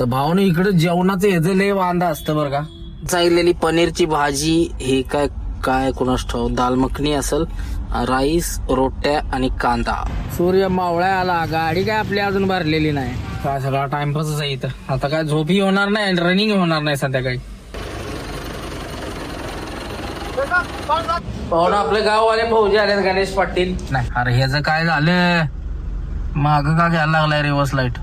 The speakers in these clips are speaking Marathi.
तर भावानं इकडे जेवणाचं याचं लय वांदा असतं बरं का. चाललेली पनीरची भाजी हे काय काय कोणास ठाऊ दाल मखनी असेल राईस रोट्या आणि कांदा. सूर्य मावळ्या आला गाडी काय आपली अजून भरलेली नाही. काय सगळा टाइमपासच आहे इथं. आता काय झोपही होणार नाही आणि रनिंग होणार नाही संध्याकाळी. पाहुणा आपले गाववाले फौजी आले गणेश पाटील. नाही अरे ह्याचं काय झालं? माग का घ्यायला लागलाय रिव्हर्स लाइट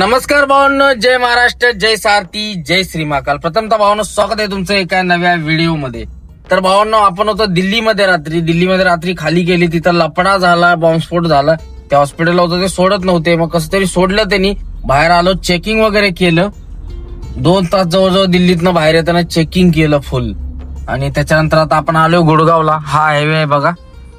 नमस्कार भावांनो जय महाराष्ट्र जय सारथी जय श्री महाकाल प्रथमतः भावांनो स्वागत आहे तुमचं एका नव्या व्हिडिओमध्ये तर भावांनो आपण होतो दिल्लीमध्ये रात्री. दिल्लीमध्ये रात्री खाली गेली तिथं लपडा झाला बॉम्बस्फोट झाला. त्या हॉस्पिटलला होतं ते सोडत नव्हते. मग कसं तरी सोडलं त्यांनी. बाहेर आलो चेकिंग वगैरे केलं. दोन तास जवळजवळ दिल्लीतनं बाहेर येताना चेकिंग केलं फुल आणि त्याच्यानंतर आता आपण आलो गुडगावला. हा हायवे आहे बघा.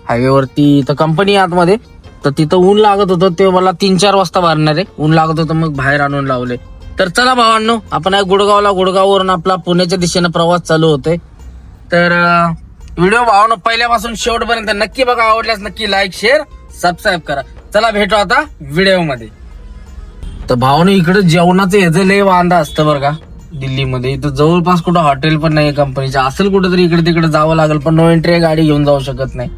हायवेवरती इथं कंपनी आतमध्ये. तर तिथं ऊन लागत होतं ते मला तीन चार वाजता भरणार आहे. ऊन लागत होतं मग बाहेर आणून लावले. तर चला भावांनो आपण आहे गुडगावला. गुडगाववरून आपला पुण्याच्या दिशेनं प्रवास चालू होतोय. तर व्हिडिओ भावांनो पहिल्यापासून शेवटपर्यंत नक्की बघा आवडल्यास नक्की लाईक शेअर सबस्क्राईब करा. चला भेटू आता व्हिडिओमध्ये तर भावानं इकडे जेवणाचं याचं लय वांदा असतं बरं का दिल्लीमध्ये. इथं जवळपास कुठं हॉटेल पण नाही कंपनीचं असेल कुठं तरी इकडे तिकडे जावं लागेल पण नो एंट्री गाडी घेऊन जाऊ शकत नाही.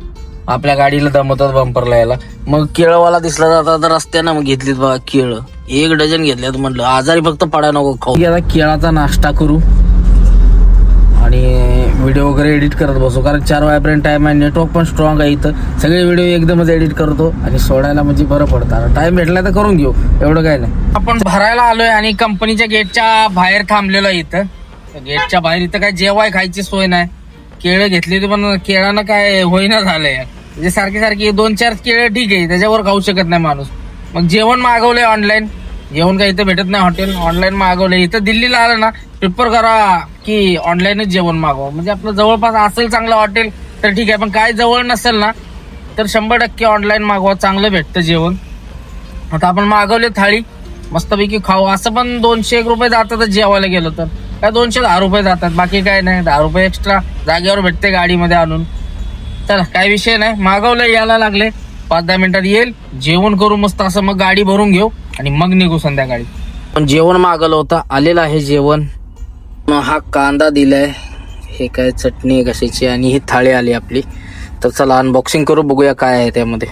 आपल्या गाडीला दमवतात बंपरला यायला. मग केळवाला दिसला जाता तर रस्त्यानं मग घेतलीत बघा केळ. एक डझन घेतल्यात म्हटलं. आजारी फक्त पडा नको खाऊ. आता केळाचा नाश्ता करू. आणि व्हिडिओ वगैरे एडिट करत बसू. कारण चार वाजेपर्यंत टाइम आहे. नेटवर्क पण स्ट्रॉंग आहे इथं. सगळे व्हिडिओ एकदमच एडिट करतो. आणि सोडायला म्हणजे बरं पडतं. टाइम भेटला तर करून घेऊ. एवढं काय नाही. आपण भरायला आलोय आणि कंपनीच्या गेटच्या बाहेर थांबलेलो आहे इथं. गेटच्या बाहेर इथं काय जेवाय खायची सोय नाही. केळं घेतली होती पण केळानं काय होईना झालंय. म्हणजे सारखी सारखी दोन चार केळं ठीक आहे त्याच्यावर खाऊ शकत नाही माणूस. मग जेवण मागवलंय ऑनलाईन जेवण काही इथं भेटत नाही हॉटेल ऑनलाईन मागवलंय. इथं दिल्लीला आलं ना प्रिफर करा की ऑनलाईनच जेवण मागवा. म्हणजे आपलं जवळपास असेल चांगलं हॉटेल तर ठीक आहे. पण काय जवळ नसेल ना तर शंभर टक्के ऑनलाईन मागवा चांगलं भेटतं जेवण. आता आपण मागवले थाळी मस्तपैकी खाऊ. असं पण दोनशे एक रुपये जातात जेवायला गेलो तर. काय दोनशे दहा रुपये जातात? बाकी काय नाही. दहा रुपये एक्स्ट्रा जागेवर भेटते गाडीमध्ये आणून. चला काय विषय नाही. मागवलं यायला लागले. पाच दहा मिनिटात येईल. जेवण करू मस्त असं मग गाडी भरून घेऊ आणि मग निघू संध्याकाळी. पण जेवण मागवलं होतं. आलेलं आहे जेवण. मग हा कांदा दिलाय. हे काय चटणी कशाची? आणि ही थाळी आली आपली. तर चला अनबॉक्सिंग करू बघूया काय आहे त्यामध्ये.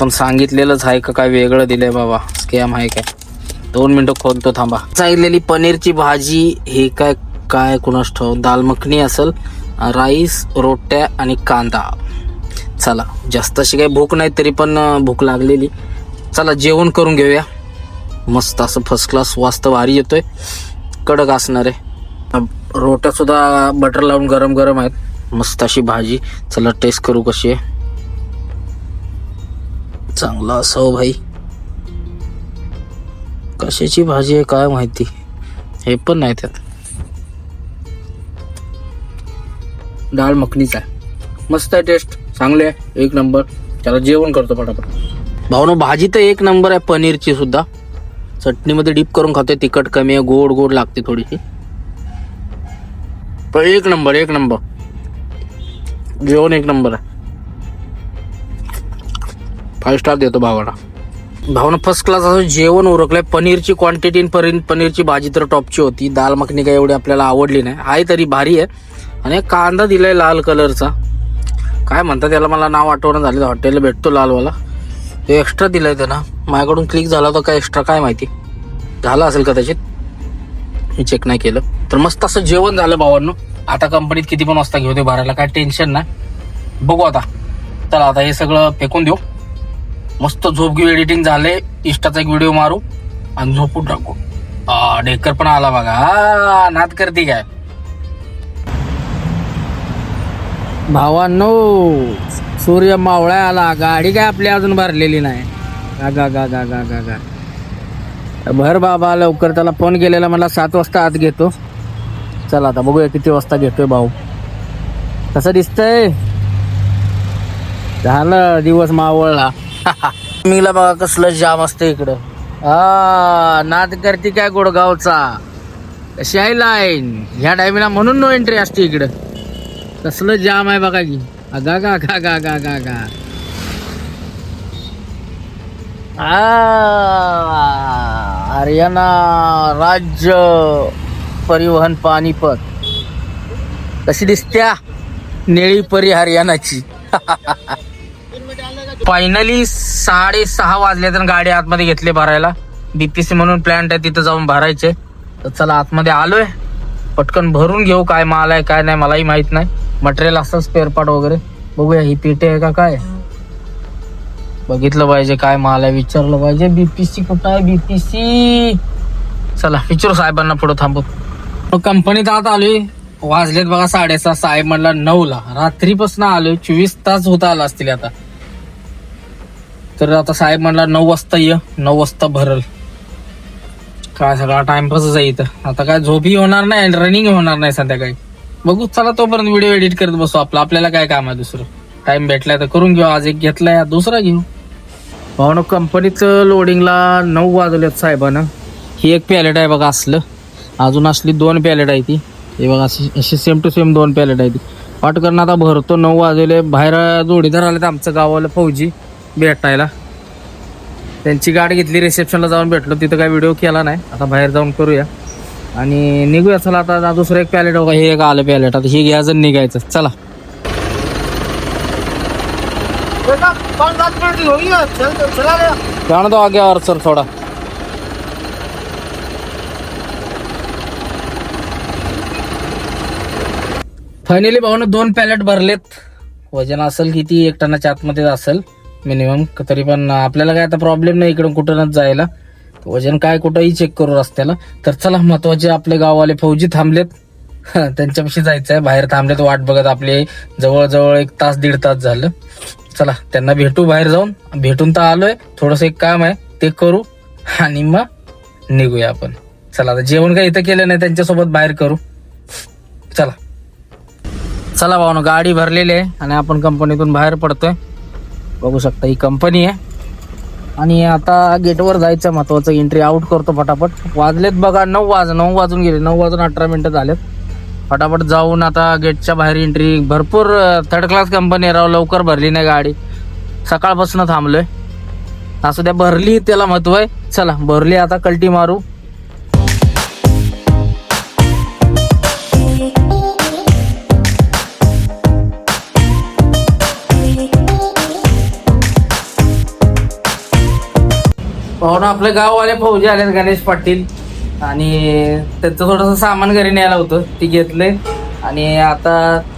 पण सांगितलेलंच आहे का काय वेगळं दिलंय बाबा. स्कॅम आहे काय? दोन मिनिटं खोलतो थांबा. सांगितलेली पनीरची भाजी हे काय काय कुणास ठाऊ दाल मखनी असेल राईस रोट्या आणि कांदा. चला जास्त अशी काही भूक नाही तरी पण भूक लागलेली. चला जेवण करून घेऊया. मस्त असं फर्स्ट क्लास वास्तव भारी येतोय. कडक असणार आहे. अं, रोट्या सुद्धा बटर लावून गरम गरम आहेत. मस्त अशी भाजी. चला टेस्ट करू कशी आहे. चांगला असावं हो भाई. कशाची भाजी आहे काय माहिती. हे पण नाही त्यात. डाळ मखनीच आहे. मस्त आहे टेस्ट चांगले आहे. एक नंबर त्याला जेवण करतो फटाफट भावनो भाजी तर एक नंबर आहे पनीरची सुद्धा. चटणीमध्ये डीप करून खातोय तिखट कमी आहे गोड गोड लागते थोडीशी. पण एक नंबर एक नंबर जेवण एक नंबर आहे. फाईव्ह स्टार देतो भावाला. भावना फर्स्ट क्लास असं जेवण उरकलंय. पनीरची क्वांटिटी पनीरची भाजी तर टॉपची होती. दाल मखनी काही एवढी आपल्याला आवडली नाही. आहे तरी भारी आहे. आणि एक कांदा दिलाय लाल कलरचा. काय म्हणतात त्याला मला नाव आठवणं झालं हॉटेलला भेटतो लालवाला. ते एक्स्ट्रा दिलाय त्यांना. माझ्याकडून क्लिक झाला तर काय एक्स्ट्रा काय माहिती. झालं असेल कदाचित. मी चेक नाही केलं. तर मस्त असं जेवण झालं भावांनो. आता कंपनीत किती पण वाजता घेऊ दे भरायला काय टेन्शन नाही. बघू आता. चला आता हे सगळं फेकून देऊ. मस्त झोप घेऊ एडिटिंग झाले इष्टाचा एक व्हिडिओ मारू. आणि झोपून टाकू. डेकर पण आला बघा. नाद करते काय? भावांनो सूर्य मावळा आला. गाडी काय आपली अजून भरलेली नाही. गा गा गा गा गा गा गा. भर बाबा लवकर त्याला फोन केलेला मला सात वाजता आत घेतो. चला आता बघूया किती वाजता घेतोय भाऊ. कसं दिसतंय? झालं दिवस मावळला. मीला बघा कसलं जाम असतं इकडं. हा नाद करते काय गोडगावचा? कशी आहे लाईन ह्या टायमिंगला म्हणून नो एंट्री असते इकडं. कसलं जाम आहे बघा की. अगा गा गा गा गा गा गा हरियाणा राज्य परिवहन पानिपत कशी दिसत्या निळी परी हरियाणाची. फायनली साडेसहा वाजले तर गाडी आतमध्ये घेतली भरायला. बीपीसी म्हणून प्लॅन्ट आहे तिथं जाऊन भरायचे. तर चला आतमध्ये आलोय. पटकन भरून घेऊ काय माल आहे काय नाही मलाही माहीत नाही. मटेरियल असतं स्पेअर पार्ट वगैरे. बघूया ही पेटी आहे का काय? बघितलं पाहिजे काय माल आहे विचारलं पाहिजे. बीपीसी कुठं आहे बीपीसी चला विचारू साहेबांना पुढे थांबू कंपनीत आत आलोय. वाजलेत बघा साडेसहा साहेब म्हणला नऊ ला रात्रीपासून आलोय चोवीस तास होता आला असतील आता. तर आता साहेब म्हणला नऊ वाजता ये नऊ वाजता भरल. काय सगळा टाइमपासच आहे इथं. आता काय झोपी होणार नाही रनिंग होणार नाही संध्याकाळी. बघू चला तोपर्यंत व्हिडिओ एडिट करत बसू आपलं. आपल्याला काय काम आहे दुसरं? टाइम भेटलाय तर करून घेऊ. आज एक घेतलाय दुसरा घेऊ. भावनो कंपनीचं लोडिंगला नऊ वाजवलेत साहेबानं. ही एक पॅलेट आहे बघा असलं. अजून असली दोन पॅलेट आहे ती. हे बघा अशी अशी सेम टू सेम दोन पॅलेट आहे ती. वाटकरण आता? भरतो नऊ वाजवले बाहेर जोडीदार आले आमचं गावाला फौजी भेटायला. त्यांची गाडी घेतली रिसेप्शनला जाऊन भेटलो. तिथं काय व्हिडिओ केला नाही. आता बाहेर जाऊन करूया. आणि निघूया चला आता दुसरं एक पॅलेट बघा हे एक आलं पॅलेट आता हे घ्यायचं निघायचं. चला. जाण दो आगे और सर थोडा फायनली भाऊन दोन पॅलेट भरलेत. वजन असेल किती? एक टनाच्या आतमध्ये असेल. मिनिमम तरी पण आपल्याला काय आता प्रॉब्लेम नाही इकडून कुठूनच जायला. वजन काय कुठंही चेक करू रस्त्याला. तर चला महत्त्वाचे आपले गाववाले फौजी थांबलेत. त्यांच्यापाशी जायचं आहे बाहेर थांबलेत वाट बघत आपले जवळजवळ एक तास दीड तास झालं. चला त्यांना भेटू बाहेर जाऊन. भेटून तर आलोय. थोडस एक काम आहे ते करू आणि मग निघूया आपण. चला आता जेवण काही इथं केलं नाही त्यांच्यासोबत बाहेर करू. चला. चला भाऊ गाडी भरलेली आहे आणि आपण कंपनीतून बाहेर पडतोय. बघू शकता ही कंपनी आहे. आणि आता गेटवर जायचं महत्वाचं. एंट्री आउट करतो फटाफट वाजलेत बघा नऊ वाज नऊ वाजून गेले. नऊ वाजून अठरा मिनटं झालेत. फटाफट जाऊन आता गेटच्या बाहेर एंट्री भरपूर थर्ड क्लास कंपनी राव. लवकर भरली नाही गाडी. सकाळपासून थांबलोय. असू द्या भरली त्याला महत्त्व आहे. चला भरली आता कल्टी मारू. भाऊन आपले गाववाले फौजी आले गणेश पाटील. आणि त्यांचं थोडंसं सामान घरी न्यायला होतं ते घेतले आणि आता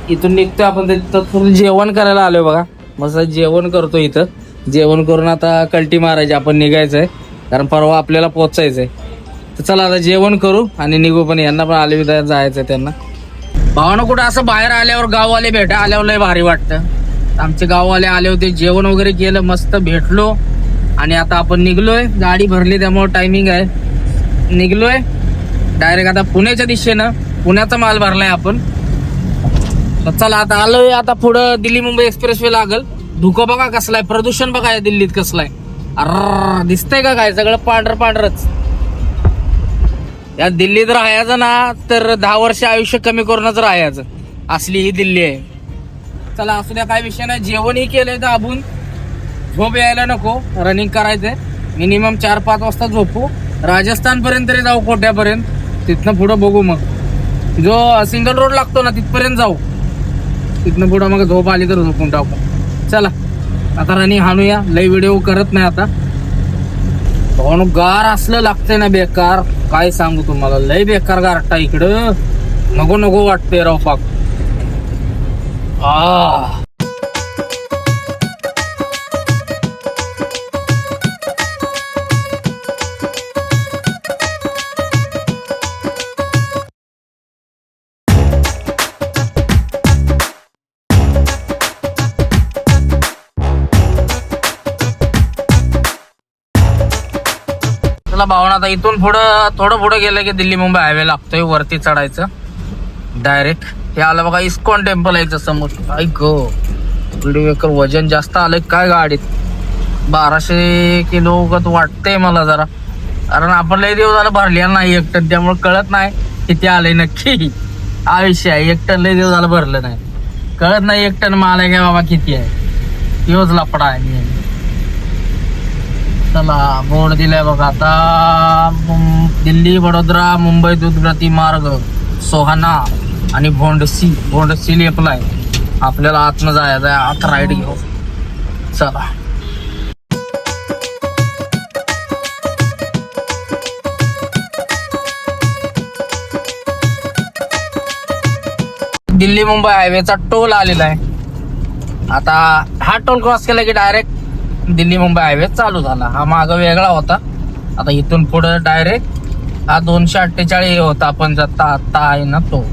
इथून निघतोय आपण तिथं थोडं जेवण करायला आलोय बघा. मस्त जेवण करतो इथं. जेवण करून आता कल्टी मारायची आपण निघायचंय. कारण परवा आपल्याला पोचायचंय. तर चला आता जेवण करू आणि निघू पण. यांना पण आले विदा जायचंय त्यांना. भावानं कुठं असं बाहेर आल्यावर गाववाले भेटा आल्यावर लय भारी वाटतं. आमचे गाववाले आले होते जेवण वगैरे केलं मस्त भेटलो. आणि आता आपण निघलोय. गाडी भरली त्यामुळे टायमिंग आहे. निघलोय. डायरेक्ट आता पुण्याच्या दिशेनं. पुण्याचा माल भरलाय आपण. तर चला आता आलोय आता पुढं दिल्ली मुंबई एक्सप्रेस वे लागल. धुकं बघा कसलाय. प्रदूषण बघा या दिल्लीत कसलाय. अर दिसतंय का काय? सगळं पांढर पांढरच. या दिल्लीत राहायचं ना तर दहा वर्ष आयुष्य कमी करूनच राहायचं. असली ही दिल्ली आहे. चला असू द्या काय विषय नाही. जेवणही केलंय तर आपण झोप यायला नको रनिंग करायचंय. मिनिमम चार पाच वाजता झोपू. राजस्थान पर्यंत तरी जाऊ कोट्यापर्यंत. तिथनं पुढं बघू मग. जो सिंगल रोड लागतो ना तिथपर्यंत जाऊ. तिथनं पुढं मग झोप आली तर झोपून टाकू. चला आता रनिंग हाणूया. लई व्हिडिओ करत नाही आता. भावानो गार असलं लागतंय ना बेकार. काय सांगू तुम्हाला? लय बेकार गारटा इकडं. नको नको वाटतंय राव पाक. आ. पाहुणा आता इथून पुढं थोडं पुढं गेलं की दिल्ली मुंबई हायवे लागतोय वरती चढायचं. डायरेक्ट हे आलं बघा इस्कॉन टेम्पल यायचं समोर. ऐक गो एकर वजन जास्त आलंय काय गाडीत? बाराशे किलो गत वाटतंय मला जरा. कारण आपण लय दिवस झालं भरलेला नाही एक टन त्यामुळे कळत नाही किती आलंय नक्की. आयुष्य आहे एक टन लय दिवस झालं भरलं नाही. कळत नाही एक टन माल आहे का बाबा किती आहे. दिवस लपडा आहे. चला बोर्ड दिलाय बघा आता. दिल्ली वडोदरा मुंबई दूधगती मार्ग सोहाना आणि भोंडसी. भोंडसी लेपलाय आपल्याला आतनं जायचं आहे आत राईड घेऊ. चला. दिल्ली मुंबई हायवेचा टोल आलेला आहे. आता हा टोल क्रॉस केला की डायरेक्ट दिल्ली मुंबई हायवे चालू झाला. हा मागं वेगळा होता. आता इथून पुढं डायरेक्ट हा दोनशे अठ्ठेचाळीस होता. आपण जाता आता आहे ना तो.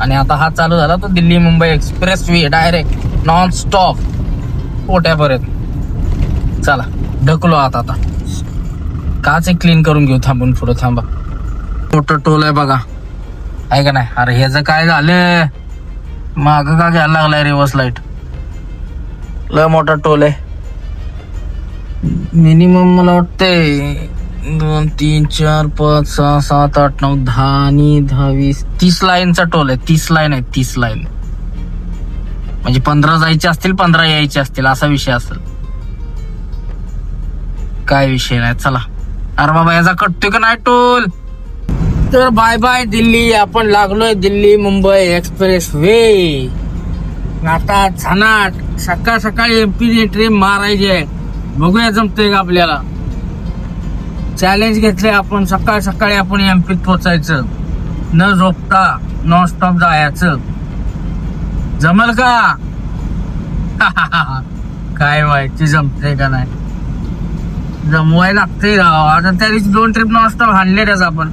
आणि आता हा चालू झाला तो Delhi Mumbai express way direct non stop पोट्यापर्यंत. चला ढकलो आता आता. काच क्लीन करून घेऊ. थांबून पुढं थांबा. मोठं टोल आहे बघा. आहे का नाही? अरे ह्याचं काय झालं? माग का घ्यायला लागलाय रिव्हर्स लाइट लय मोठा टोल आहे. मिनिमम मला वाटतंय दोन तीन चार पाच सहा सात आठ नऊ दहा आणि दहा वीस तीस लाईनचा टोल आहे. तीस लाईन आहे तीस लाईन. म्हणजे पंधरा जायचे असतील पंधरा यायचे असतील असा विषय असेल. काय विषय नाही चला. अरे बाबा याचा कटतोय का नाही टोल? तर बाय बाय दिल्ली. आपण लागलोय दिल्ली मुंबई एक्सप्रेस वे आता झनाट सकाळ सकाळी एमपी ट्रेन मारायची आहे. बघूया जमतंय का आपल्याला. चॅलेंज घेतले आपण सकाळ सकाळी आपण एम पीत पोचायचं न झोपता नॉन स्टॉप जायचं. जमल का? काय व्हायची जमते का नाही. जमवायला लागते राव. आता त्या दिवशी दोन ट्रिप नॉन स्टॉप हाणलेल्याच आपण.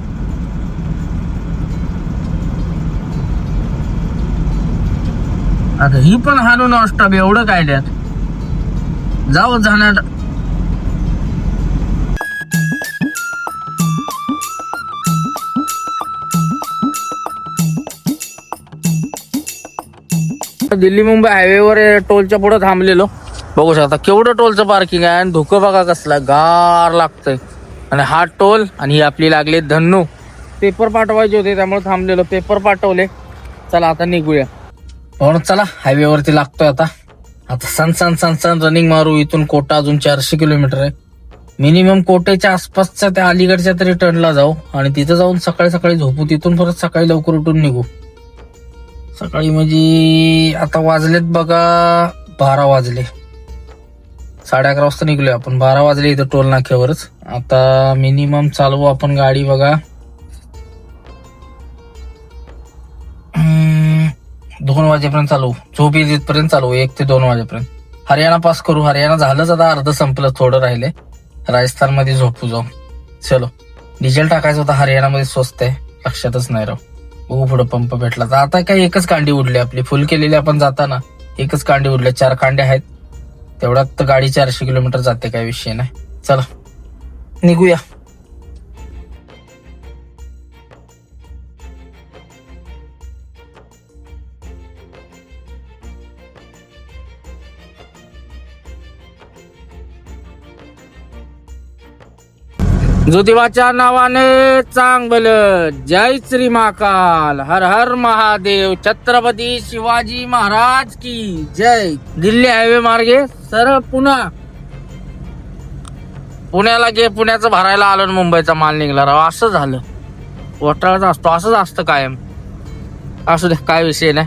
आता ही पण हाणू नॉन स्टॉप एवढं काय द्यात जाऊ जाणार. दिल्ली मुंबई हायवेवर टोलच्या पुढे थांबलेलो. बघू शकता केवढं टोलचं पार्किंग आहे आणि धुकं बघा कसला गार लागतंय. आणि हा टोल आणि ही आपली लागली धन्नू. पेपर पाठवायचे होते त्यामुळे थांबलेलो. पेपर पाठवले. चला आता निघूया. म्हणून चला हायवेवरती लागतोय आता. आता सन सन सन सन रनिंग मारू इथून कोटा अजून चारशे किलोमीटर आहे. मिनिमम कोटेच्या आसपासच्या त्या अलीकडच्या तरी टर्नला जाऊ आणि तिथं जाऊन सकाळी सकाळी झोपू तिथून परत सकाळी लवकर उठून निघू. सकाळी म्हणजे आता वाजलेत बघा बारा वाजले. साडे अकरा वाजता निघलोय आपण. बारा वाजले इथं टोल नाक्यावरच. आता मिनिमम चालवू आपण गाडी बघा. दोन वाजेपर्यंत चालू. झोप येईल चालू एक ते दोन वाजेपर्यंत. हरियाणा पास करू हरियाणा झालंच आता अर्ध संपलं थोडं राहिले. राजस्थानमध्ये झोपू जाऊ. चलो. डिझेल टाकायचं होतं हरियाणामध्ये स्वस्त आहे. लक्षातच नाही राव बघू पुढं पंप भेटला तर. आता काय एकच कांडी उडली आपली. फुल केलेली आपण जाताना. एकच कांडी उडले चार कांड्या आहेत. तेवढ्यात तर गाडी चारशे किलोमीटर जाते काय विषय नाही. चला. निघूया. ज्योतिबाच्या नावाने चांगल. जय श्री महाकाल. हर हर महादेव. छत्रपती शिवाजी महाराज की जय. दिल्ली हायवे मार्गे सर पुन्हा. पुण्याला गे पुण्याचं भरायला आलो आणि मुंबईचा माल निघला. राव असं झालं. वटाळाच असतो. असंच असतं कायम. असू दे काय विषय नाही.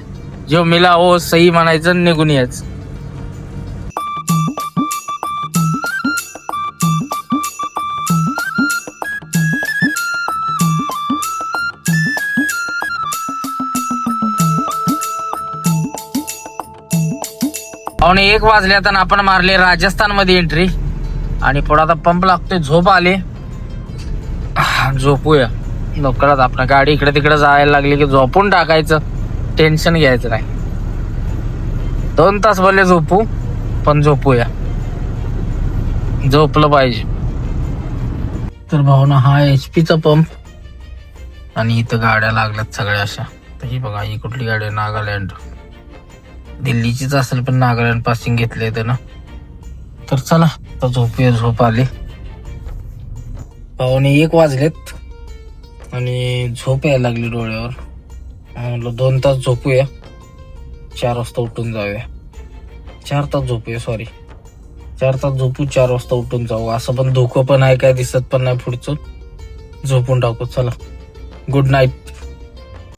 जो मिला हो सही म्हणायचं निघून यायचं. पावणे एक वाजले तर आपण मारले राजस्थानमध्ये एंट्री आणि पुढे आता पंप लागतोय झोप आले. झोपूया. लवकरात आपण गाडी इकडे तिकडे जायला लागली की झोपून टाकायचं. टेन्शन घ्यायचं नाही. दोन तास भले झोपू पण झोपूया. झोपलं पाहिजे. तर भावना हा एच पीचा पंप आणि इथं गाड्या लागल्यात सगळ्या अशा. तर ही बघा ही कुठली गाडी नागालँड. दिल्लीचीच असेल पण नागालँड पासिंग घेतले त्यानं. तर चला आता झोप झोप आली. पाहुणे एक वाजलेत आणि झोप यायला लागली डोळ्यावर. म्हटलं दोन तास झोपूया. चार वाजता उठून जाऊया. चार तास झोपूया सॉरी चार तास झोपू चार वाजता उठून जाऊ. असं पण धोकं पण आहे काय दिसत पण नाही पुढचं. झोपून टाकू चला. Good night